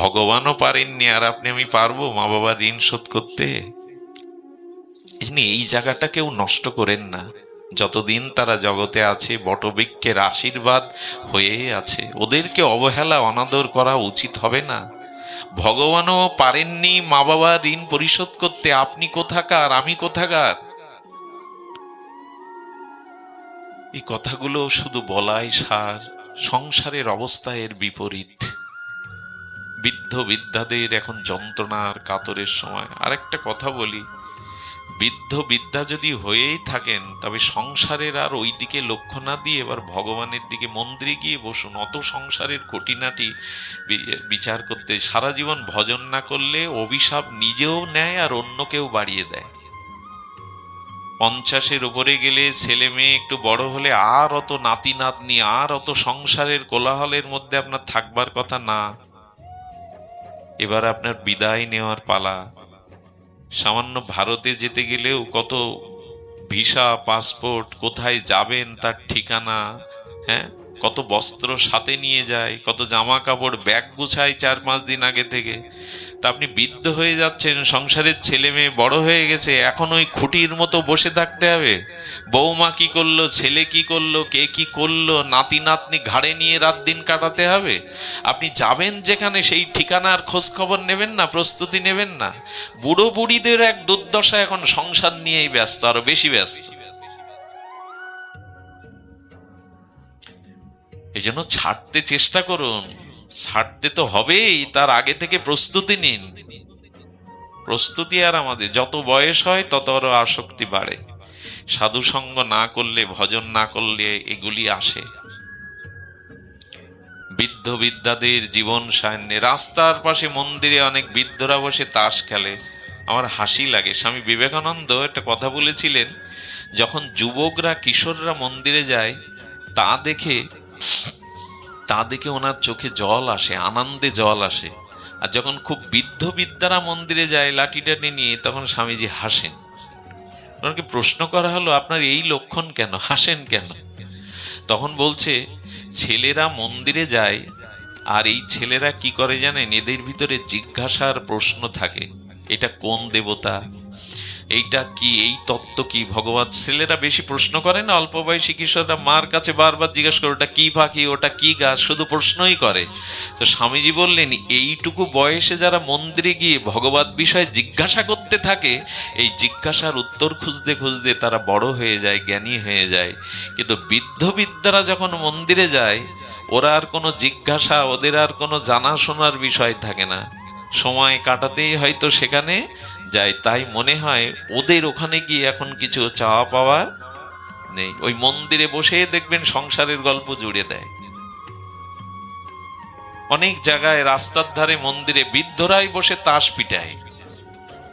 ভগবানও পারেননি, আর আপনি আমি পারব? মা বাবার ঋণ শোধ করতে? এই জায়গাটা কেউ নষ্ট করেন না। যতদিন তারা জগতে আছে, বটবৃক্ষের আশীর্বাদ হয়েই আছে, ওদেরকে অবহেলা, অনাদর করা উচিত হবে না। ভগবানও পারেননি মা বাবার ঋণ পরিশোধ করতে। আপনি কোথাকার? আমি কোথাকার? এই কথাগুলো শুধু বলাই সার। সংসারের অবস্থা এর বিপরীত। বৃদ্ধ বিদ্যাদের এখন যন্ত্রণার কাতরের সময়। আরেকটা কথা বলি, বৃদ্ধ বিদ্যা যদি হয়েই থাকেন, তবে সংসারের আর ওই দিকে লক্ষ্য না দিয়ে এবার ভগবানের দিকে মন্দিরে গিয়ে বসুন। অত সংসারের খুঁটিনাটি বিচার করতে, সারা জীবন ভজন না করলে অভিশাপ নিজেও নেয় আর অন্যকেও বাড়িয়ে দেয়। পঞ্চাশের উপরে গেলে ছেলে মেয়ে একটু বড় হলে আর অত নাতি নাতনি আর অত সংসারের কোলাহলের মধ্যে আপনার থাকবার কথা না। এবার আপনার বিদায় নেওয়ার পালা। সামান্য ভারতে যেতে গেলেও কত ভিসা, পাসপোর্ট, কোথায় যাবেন তার ঠিকানা হ্যাঁ? কত বস্ত্র সাথে নিয়ে যায়, কত জামা কাপড় ব্যাগ গুছায় চার পাঁচ দিন আগে থেকে। তা আপনি বৃদ্ধ হয়ে যাচ্ছেন, সংসারের ছেলে মেয়ে বড় হয়ে গেছে, এখন ওই খুঁটির মতো বসে থাকতে হবে। বৌমা কি করল, ছেলে কি করল, কে কি করল, নাতি নাতনি ঘাড়ে নিয়ে রাত দিন কাটাতে হবে? আপনি যাবেন যেখানে, সেই ঠিকানার খোঁজ খবর নেবেন না, প্রস্তুতি নেবেন না। বুড়ো বুড়িদের এক দুর্দশা এখন সংসার নিয়েই ব্যস্ত আরও বেশি ব্যস্ত। এই জন্য ছাড়তে চেষ্টা করুন। ছাড়তে তো হবেই, তার আগে থেকে প্রস্তুতি নিন। প্রস্তুতি আর আমাদের, যত বয়স হয় তত আরও আসক্তি বাড়ে। সাধু সঙ্গ না করলে, ভজন না করলে এগুলি আসে। বৃদ্ধ বিদ্যাদের জীবন সায়নে রাস্তার পাশে মন্দিরে অনেক বৃদ্ধরা বসে তাস খেলে। আমার হাসি লাগে। স্বামী বিবেকানন্দ একটা কথা বলেছিলেন, যখন যুবকরা, কিশোররা মন্দিরে যায়, তা দেখে তা দেখে ওনার চোখে জল আসে, আনন্দে জল আসে। আর যখন খুব বৃদ্ধ বিদ্যারা মন্দিরে যায় লাঠি টাটি নিয়ে, তখন স্বামীজি হাসেন। ওনাকে প্রশ্ন করা হলো, আপনার এই লক্ষণ কেন? হাসেন কেন? তখন বলছে, ছেলেরা মন্দিরে যায়, আর এই ছেলেরা কি করে জানেন? এদের ভিতরে জিজ্ঞাসার প্রশ্ন থাকে, এটা কোন দেবতা? এইটা কি, এই তত্ত্ব কি? ভগবান ছেলেরা বেশি প্রশ্ন করে না? অল্প বয়সী কিশোররা মার কাছে বারবার জিজ্ঞেস করে, ওটা কি পাখি? ওটা কি গাছ? শুধু প্রশ্নই করে। তো স্বামীজি বললেন, এইটুকু বয়সে যারা মন্দিরে গিয়ে ভগবত বিষয়ে জিজ্ঞাসা করতে থাকে, এই জিজ্ঞাসার উত্তর খুঁজতে খুঁজতে তারা বড় হয়ে যায়, জ্ঞানী হয়ে যায়। কিন্তু বৃদ্ধ বিদ্যারা যখন মন্দিরে যায়, ওরা আর কোনো জিজ্ঞাসা, ওদের আর কোনো জানাশোনার বিষয় থাকে না। সময় কাটাতেই হয়তো সেখানে যায়, তাই মনে হয় ওদের ওখানে গিয়ে এখন কিছু চাওয়া পাওয়ার নেই। ওই মন্দিরে বসে দেখবেন সংসারের গল্প জুড়ে দেয়। অনেক জায়গায় রাস্তার ধারে মন্দিরে বৃদ্ধরাই বসে তাস পিটায়।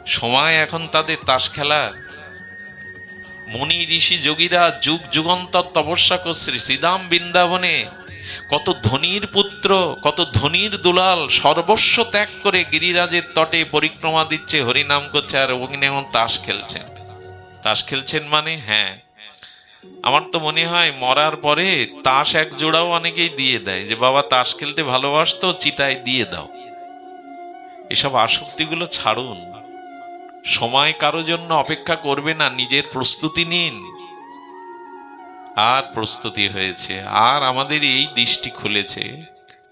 সময় এখন তাদের তাস খেলা। মুনি, ঋষি, যোগীরা, যুগ যুগান্তর, তপস্যা করছে। শ্রীদাম বৃন্দাবনে কত ধনির পুত্র, কত ধনির দুলাল, সর্বস্ব ত্যাগ করে গিরিরাজের তটে পরিক্রমা দিচ্ছে, হরিনাম করছে আর ওখানে এখন তাস খেলছেন তাস খেলছেন মানে? হ্যাঁ। আমার তো মনে হয় মরার পরে তাস এক জোড়াও অনেকেই দিয়ে দেয়, যে বাবা তাস খেলতে ভালোবাসতো, চিতায় দিয়ে দাও। এসব আসক্তিগুলো ছাড়ুন। সময় কারও জন্য অপেক্ষা করবে না, নিজের প্রস্তুতি নিন। আর প্রস্তুতি হয়েছে। আর আমাদের এই দৃষ্টি খুলেছে,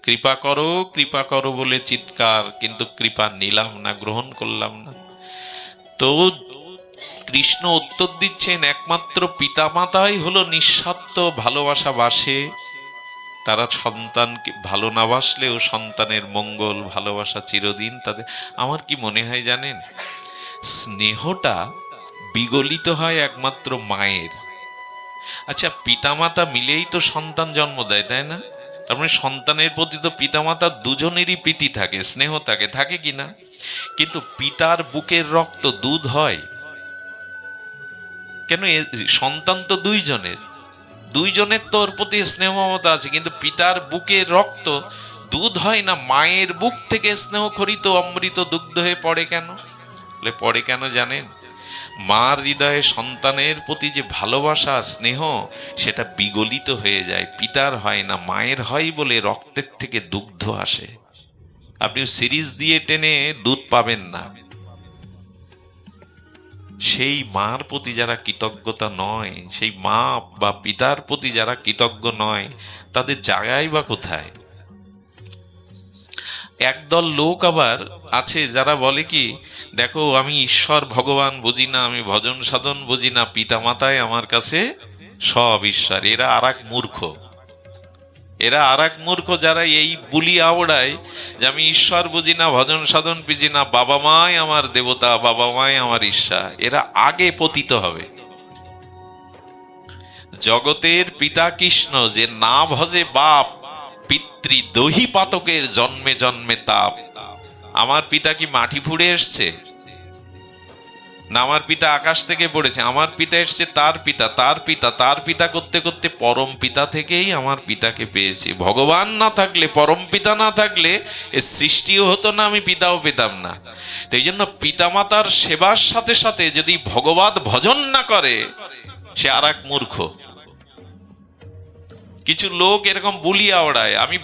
কৃপা করো কৃপা করো বলে চিৎকার, কিন্তু কৃপা নিলাম না, গ্রহণ করলাম না। তো কৃষ্ণ উত্তর দিচ্ছেন, একমাত্র পিতামাতাই হলো নিঃস্বার্থ, ভালোবাসা বাসে। তারা সন্তানকে, ভালো না বাসলেও সন্তানের মঙ্গল, ভালোবাসা চিরদিন তাদের। আমার কি মনে হয় জানেন? স্নেহটা বিগলিত হয় একমাত্র মায়ের। আচ্ছা পিতামাতা মিলেই তো সন্তান জন্ম দেয়, তাই না? তার মানে সন্তানের প্রতি তো পিতামাতা দুজনেরই প্রীতি থাকে, স্নেহ থাকে থাকে কি না? কিন্তু পিতার বুকের রক্ত দুধ হয়। কেন সন্তান তো দুইজনের। দুইজনের তো ওর প্রতি স্নেহ মমতা আছে, কিন্তু পিতার বুকের রক্ত দুধ হয় না, মায়ের বুক থেকে স্নেহ খরিত অমৃত দুগ্ধ হয়ে পড়ে কেন? পড়ে কেন জানেন? মার হৃদয়ে সন্তানের প্রতি যে ভালোবাসা, স্নেহ, সেটা বিগলিত হয়ে যায়। পিতার হয় না, মায়ের হয় বলে রক্তের থেকে দুগ্ধ আসে। আপনি সিরিজ দিয়ে টেনে দুধ পাবেন না। সেই মার প্রতি যারা কৃতজ্ঞতা নয়, সেই মা বা পিতার প্রতি যারা কৃতজ্ঞ নয়, তাদের জায়গায় বা কোথায়? একদল লোক আবার আছে যারা বলে কি, দেখো, আমি ঈশ্বর, ভগবান বুঝি না, আমি ভজন সাধন বুঝি না, পিতা মাতায় আমার কাছে সব ঈশ্বর। এরা আর মূর্খ। এরা আর মূর্খ যারা এই বুলি আওড়ায় যে, আমি ঈশ্বর বুঝি না, ভজন সাধন বুঝি না, বাবা মাই আমার দেবতা, বাবা মাই আমার ঈশ্বর। এরা আগে পতিত হবে। জগতের পিতা কৃষ্ণ, যে না ভজে বাপ পিতৃ দহি পাতকের জন্মে জন্মে তাপ। আমার পিতা কি মাটি ফুড়ে এসছে? না, আমার পিতা আকাশ থেকে পড়েছে। আমার পিতা এসছে তার পিতা তার পিতা তার পিতা করতে করতে পরম পিতা থেকেই আমার পিতাকে পেয়েছি। ভগবান না থাকলে, পরম পিতা না থাকলে এ সৃষ্টিও হতো না, আমি পিতাও পেতাম না। তো এই জন্য পিতামাতার সেবার সাথে সাথে যদি ভগবত ভজন না করে, সে আর এক মূর্খ। কিছু লোক এরকম বুলিয়া ওড়ায় আমি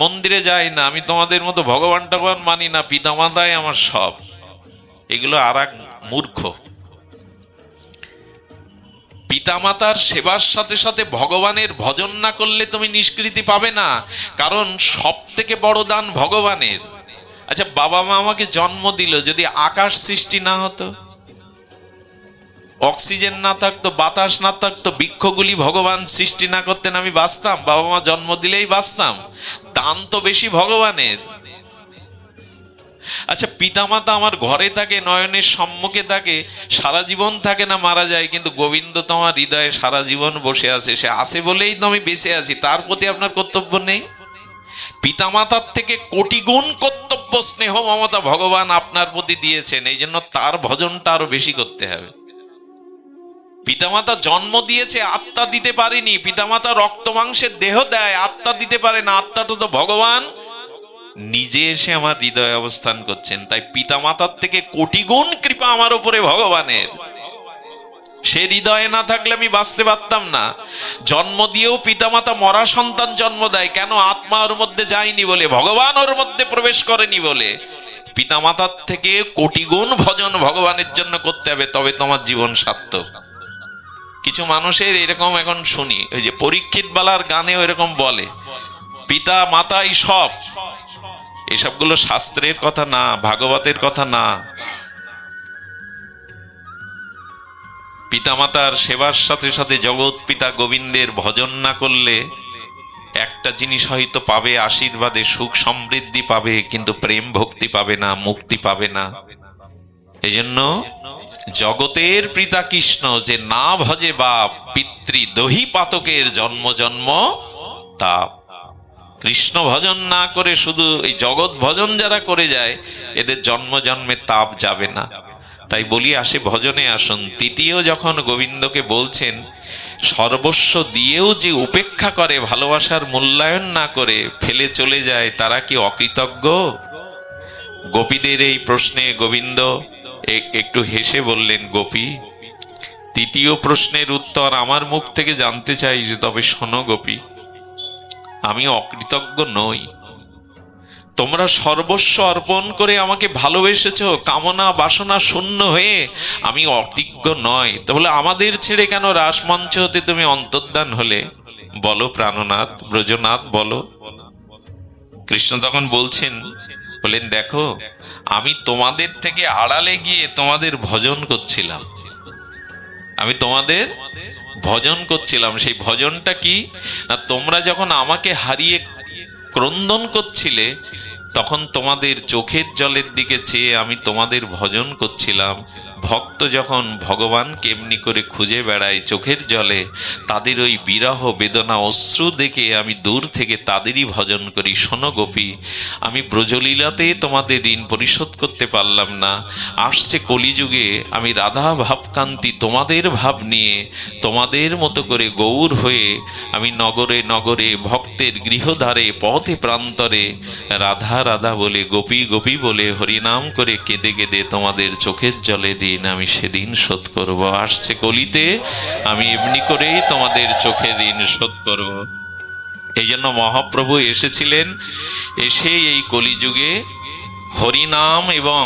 মন্দিরে যাই না, আমি তোমাদের মতো ভগবান টগবান মানি না, পিতামাতাই আমার সব। এগুলো আর এক মূর্খ। পিতামাতার সেবার সাথে সাথে ভগবানের ভজন না করলে তুমি নিষ্কৃতি পাবে না, কারণ সব থেকে বড় দান ভগবানের। আচ্ছা বাবা মা আমাকে জন্ম দিল যদি আকাশ সৃষ্টি না হতো? অক্সিজেন না থাকতো, বাতাস না থাকতো, বৃক্ষগুলি ভগবান সৃষ্টি না করতেন আমি বাঁচতাম, বাবা মা জন্ম দিলেই বাঁচতাম। দান তো বেশি ভগবানের। আচ্ছা পিতামাতা আমার ঘরে থাকে, নয়নের সম্মুখে থাকে, সারা জীবন থাকে না, মারা যায়, কিন্তু গোবিন্দ তো আমার হৃদয়ে সারা জীবন বসে আছে, সে আসে বলেই তো আমি বেঁচে আছি, তার প্রতি আপনার কর্তব্য নেই? পিতামাতার থেকে কোটি গুণ কর্তব্য, স্নেহ মমতা ভগবান আপনার প্রতি দিয়েছেন এই জন্য তার ভজনটা আরও বেশি করতে হবে। পিতামাতা জন্ম দিয়েছে, আত্মা দিতে পারেনি। পিতামাতা রক্ত মাংসের দেহ দেয়, আত্মা দিতে পারে না, আত্মাটা তো ভগবান। নিজে এসে আমার হৃদয়ে অবস্থান করছেন। তাই পিতামাতার থেকে কোটি গুণ কৃপা আমার উপরে ভগবানের। সে হৃদয়ে না থাকলে আমি বাঁচতে পারতাম না। জন্ম দিয়েও পিতামাতা মরা সন্তান জন্ম দেয়। কেন আত্মা ওর মধ্যে যায়নি বলে, ভগবান ওর মধ্যে প্রবেশ করেনি বলে? পিতামাতার থেকে কোটি গুণ ভজন ভগবানের জন্য করতে হবে, তবে তোমার জীবন সার্থক। কিছু মানুষের এরকম এখন শুনি, ওই যে পরীক্ষিত বালার গানেও এরকম বলে, পিতা মাতাই সব। এসবগুলো শাস্ত্রের কথা না, ভাগবতের কথা না। পিতামাতার সেবার সাথে সাথে জগৎ পিতা গোবিন্দের ভজন না করলে একটা জিনিস হয়তো পাবে, আশীর্বাদে সুখ সমৃদ্ধি পাবে, কিন্তু প্রেম ভক্তি পাবে না, মুক্তি পাবে না। এজন্য জগতের পিতা কৃষ্ণ যে না ভজে বাপ পিতৃ দহি পাতকের জন্ম জন্ম তাপ কৃষ্ণ ভজন না করে শুধু এই জগৎ ভজন যারা করে যায়, এদের জন্ম জন্মে তাপ যাবে না। তাই বলি আসে ভজনে আসুন। তৃতীয় যখন গোবিন্দকে বলছেন, সর্বস্ব দিয়েও যে উপেক্ষা করে ভালোবাসার মূল্যায়ন না করে ফেলে চলে যায়, তারা কি অকৃতজ্ঞ? গোপীদের এই প্রশ্নে গোবিন্দ একটু হেসে বললেন, গোপী, তৃতীয় প্রশ্নের উত্তর আমার মুখ থেকে জানতে চাই যে, তবে শোনো গোপী, আমি অকৃতজ্ঞ নই। তোমরা সর্বস্ব অর্পণ করে আমাকে ভালোবেসেছ, কামনা বাসনা শূন্য হয়ে আমি অকৃতজ্ঞ নয় তাহলে আমাদের ছেড়ে কেন রাসমঞ্চ হতে তুমি অন্তর্ধান হলে? বলো প্রাণনাথ, ব্রজনাথ, বলো। কৃষ্ণ তখন বলছেন বলেন, দেখো, আমি তোমাদের থেকে আড়ালে গিয়ে তোমাদের ভজন করছিলাম। আমি তোমাদের ভজন করছিলাম। সেই ভজনটা কি? না, তোমরা যখন আমাকে হারিয়ে ক্রন্দন করছিলে তখন তোমাদের চোখের জলের দিকে চেয়ে আমি তোমাদের ভজন করছিলাম। ভক্ত যখন ভগবান কেমনি করে খুঁজে বেড়ায় চোখের জলে, তাদের ওই বিরহ বেদনা অশ্রু দেখে আমি দূর থেকে তাদেরই ভজন করি। শোনো গোপী, আমি ব্রজলীলাতে তোমাদের ঋণ পরিশোধ করতে পারলাম না। আসছে কলিযুগে, আমি রাধা ভাবকান্তি তোমাদের ভাব নিয়ে, তোমাদের মতো করে গৌর হয়ে আমি নগরে নগরে ভক্তের গৃহধারে, পথে প্রান্তরে রাধা রাধা বলে, গোপী গোপী বলে, হরিনাম করে কেঁদে কেঁদে তোমাদের চোখের জলে দিন, আমি সেদিন শোধ করব। আসছে কলিতে, আমি এমনি করেই তোমাদের চোখের ঋণ শোধ করব। এই জন্য মহাপ্রভু এসেছিলেন, এসে এই কলিযুগে হরিনাম এবং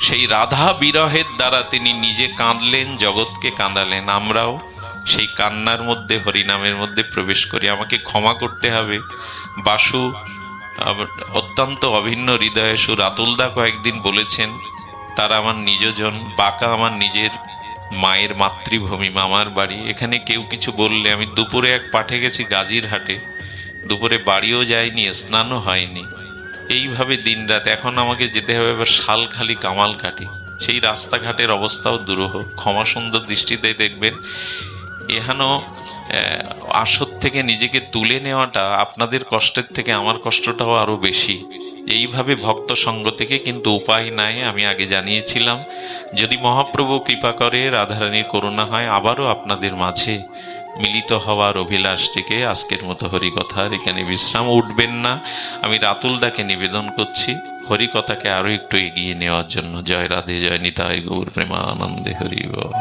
সেই রাধা বিরহের দ্বারা তিনি নিজে কাঁদলেন, জগৎকে কাঁদালেন। আমরাও সেই কান্নার মধ্যে, হরিনামের মধ্যে প্রবেশ করি। আমাকে ক্ষমা করতে হবে। বাসু অত্যন্ত অভিন্ন হৃদয়ে সুর আতুলদা কয়েকদিন বলেছেন, তারা আমার নিজজন, বাঁকা আমার নিজের, মায়ের মাতৃভূমি, মামার বাড়ি। এখানে কেউ কিছু বললে আমি দুপুরে এক পাঠে গেছি গাজীর হাটে দুপুরে বাড়িও যায়নি, স্নানও হয়নি। এইভাবে দিনরাত এখন আমাকে যেতে হবে এবার শালখালি কামাল কাটি সেই রাস্তাঘাটের অবস্থাও দুরূহ। ক্ষমা সুন্দর দৃষ্টিতে দেখবেন, এহানো আসর থেকে নিজেকে তুলে নেওয়াটা আপনাদের কষ্টের থেকে আমার কষ্টটাও আরও বেশি। এইভাবে ভক্ত সঙ্গ থেকে কিন্তু উপায় নাই, আমি আগে জানিয়েছিলাম। যদি মহাপ্রভু কৃপা করে, রাধারানীর করুণা হয়, আবারও আপনাদের মাঝে মিলিত হওয়ার অভিলাষ থেকে আজকের মতো হরিকথার এখানে বিশ্রাম। উঠবেন না, আমি রাতুলদাকে নিবেদন করছি। হরিকথাকে আরও একটু এগিয়ে নেওয়ার জন্য। জয় রাধে, জয় নিতাই, গৌর প্রেমানন্দে হরি বল